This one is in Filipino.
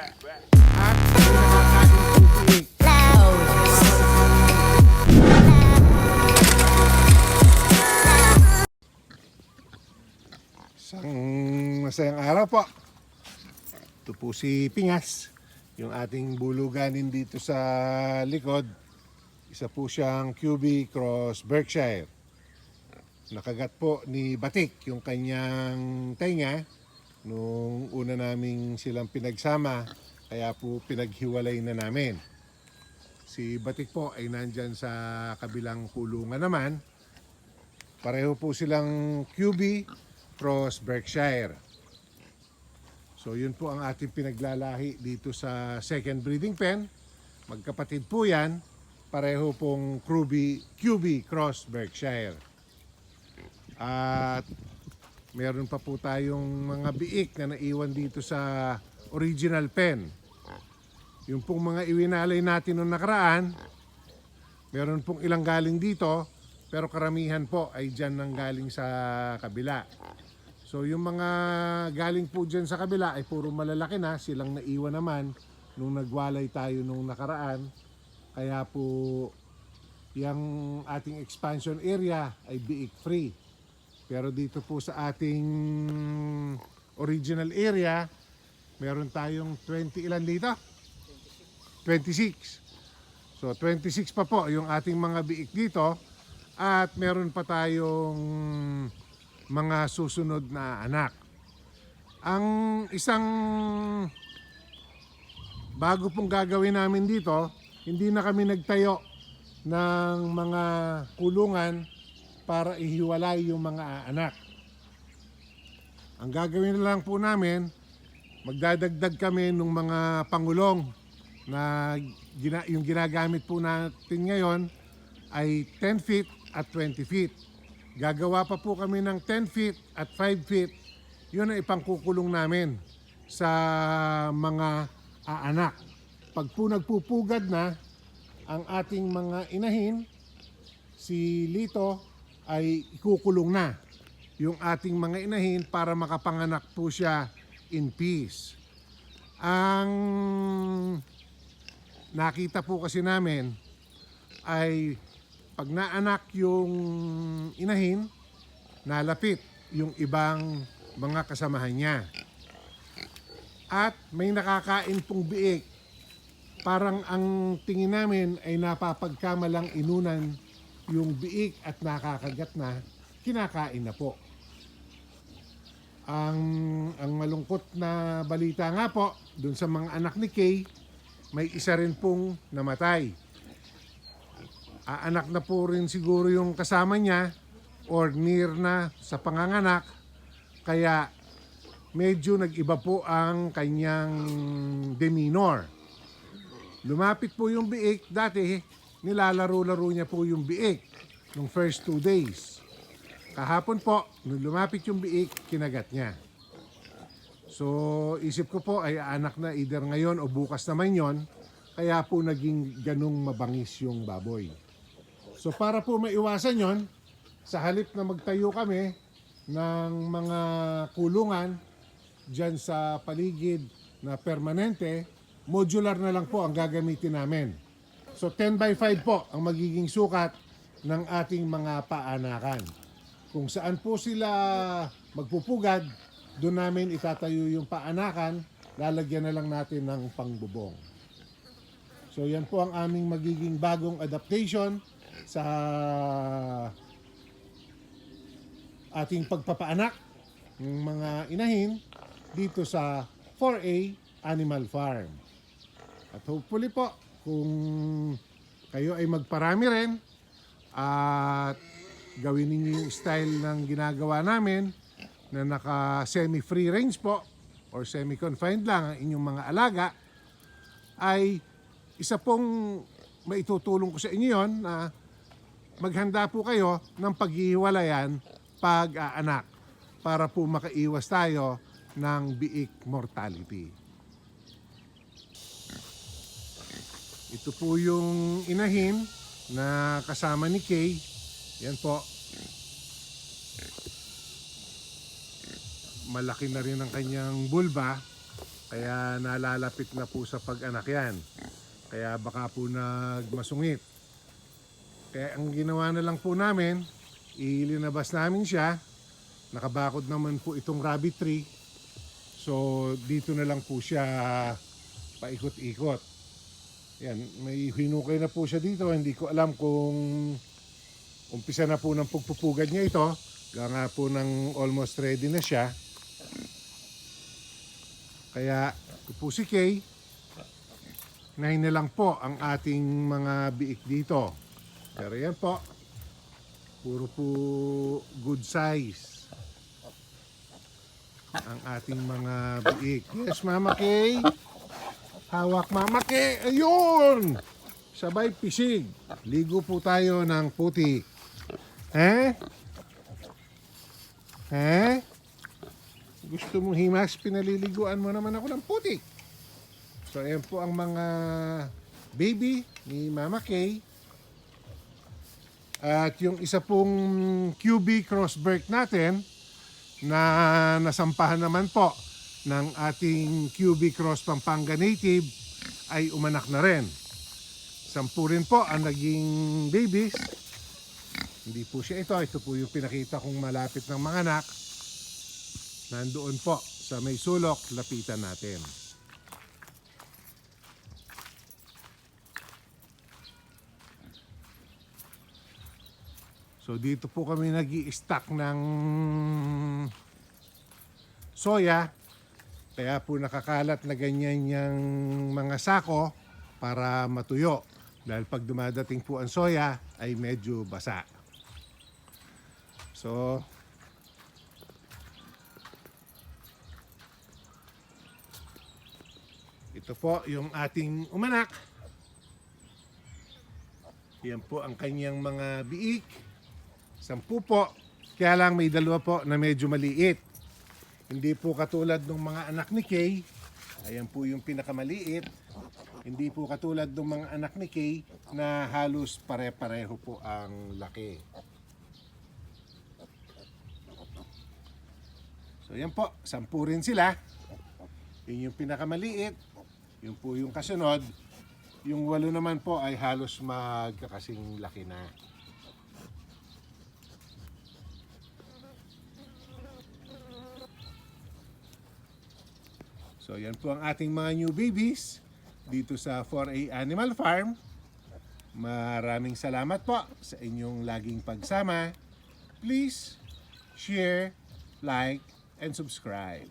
Isang masayang araw po. Ito po si Pingas, yung ating buluganin dito sa likod. Isa po siyang QB Cross Berkshire. Nakagat po ni Batik yung kanyang tenga nung una naming silang pinagsama kaya po pinaghiwalay na namin. Si Batik po ay nandyan sa kabilang kulungan naman. Pareho po silang QB Cross Berkshire. So yun po ang ating pinaglalahi dito sa second breeding pen. Magkapatid po yan. Pareho pong QB, QB Cross Berkshire. At meron pa po tayong mga biik na naiwan dito sa original pen. Yung pong mga iwinalay natin noong nakaraan, meron pong ilang galing dito, pero karamihan po ay dyan nang galing sa kabila. So yung mga galing po dyan sa kabila ay puro malalaki na, silang naiwan naman nung nagwalay tayo nung nakaraan. Kaya po yung ating expansion area ay biik free. Pero dito po sa ating original area, meron tayong 20 ilan dito? 26. So 26 pa po yung ating mga biik dito at meron pa tayong mga susunod na anak. Ang isang bago pong gagawin namin dito, hindi na kami nagtayo ng mga kulungan para ihiwalay yung mga anak. Ang gagawin na lang po namin, magdadagdag kami ng mga pangulong na gina, yung ginagamit po natin ngayon ay 10 feet at 20 feet. Gagawa pa po kami ng 10 feet at 5 feet. Yun ang ipangkukulong namin sa mga aanak. Pag po nagpupugad na ang ating mga inahin, si Lito ay ikukulong na yung ating mga inahin para makapanganak po siya in peace. Ang nakita po kasi namin ay pag naanak yung inahin, nalapit yung ibang mga kasamahan niya. At may nakakain pong biik. Parang ang tingin namin ay napapagkamalang inunan yung biik at nakakagat na, kinakain na po. Ang, ang malungkot na balita nga po, dun sa mga anak ni Kay, may isa rin pong namatay. Aanak na po rin siguro yung kasama niya or near na sa panganganak. Kaya medyo nag-iba po ang kanyang demeanor. Lumapit po yung biik. Dati nilalaro-laro niya po yung biik nung first two days. Kahapon po, nung lumapit yung biik, kinagat niya. So, isip ko po ay anak na either ngayon o bukas naman yon. Kaya po naging ganung mabangis yung baboy. So para po maiwasan yon, sa halip na magtayo kami ng mga kulungan dyan sa paligid na permanente, modular na lang po ang gagamitin namin. So 10 by 5 po ang magiging sukat ng ating mga paanakan. Kung saan po sila magpupugad, doon namin itatayo yung paanakan, lalagyan na lang natin ng pangbubong. So yan po ang aming magiging bagong adaptation sa ating pagpapaanak ng mga inahin dito sa 4A Animal Farm. At hopefully po, kung kayo ay magparami rin at gawin ninyo yung style ng ginagawa namin na naka semi-free range po or semi-confined lang ang inyong mga alaga, ay isa pong maitutulong ko sa inyo yon na maghanda po kayo ng paghihiwalayan pag-aanak para po makaiwas tayo ng biik mortality. Ito po yung inahin na kasama ni Kay. Yan po. Malaki na rin ang kanyang bulba. Kaya nalalapit na po sa pag-anak yan. Kaya baka po nagmasungit. Kaya ang ginawa na lang po namin, ilinabas namin siya. Nakabakod naman po itong rabbit tree. So dito na lang po siya paikot-ikot. Yan, may hinukay na po siya dito. Hindi ko alam kung umpisa na po ng pugpupugad niya ito. Kaya nga po ng almost ready na siya. Kaya ito po si Kay. Nine na lang po ang ating mga biik dito. Pero yan po. Puro po good size. Ang ating mga biik. Yes, Mama Kay. Hawak Mama Kay. Ayun! Sabay pisig. Ligo po tayo ng puti. Eh? Eh? Gusto mong himas, pinaliliguan mo naman ako ng puti. So, ayan po ang mga baby ni Mama Kay. At yung isa pong QB crossbird natin na nasampahan naman po ng ating QB Cross Pampanga Native ay umanak na rin. Sampu rin po ang naging babies. Hindi po siya ito. Ito po yung pinakita kong malapit ng mga anak. Nandoon po sa may sulok, lapitan natin. So dito po kami nag stack ng soya. Kaya po nakakalat na ganyan yung mga sako para matuyo. Dahil pag dumadating po ang soya ay medyo basa. So, ito po yung ating umanak. Yan po ang kanyang mga biik. Sampu po. Kaya lang may dalawa po na medyo maliit. Hindi po katulad ng mga anak ni Kay. Ayan po yung pinakamaliit. Hindi po katulad ng mga anak ni Kay na halos pare-pareho po ang laki. So yan po, sampu rin sila. Yun yung pinakamaliit. Yun po yung kasunod. Yung walo naman po ay halos magkakasing laki na. So yan po ang ating mga new babies dito sa 4A Animal Farm. Maraming salamat po sa inyong laging pagsama. Please share, like, and subscribe.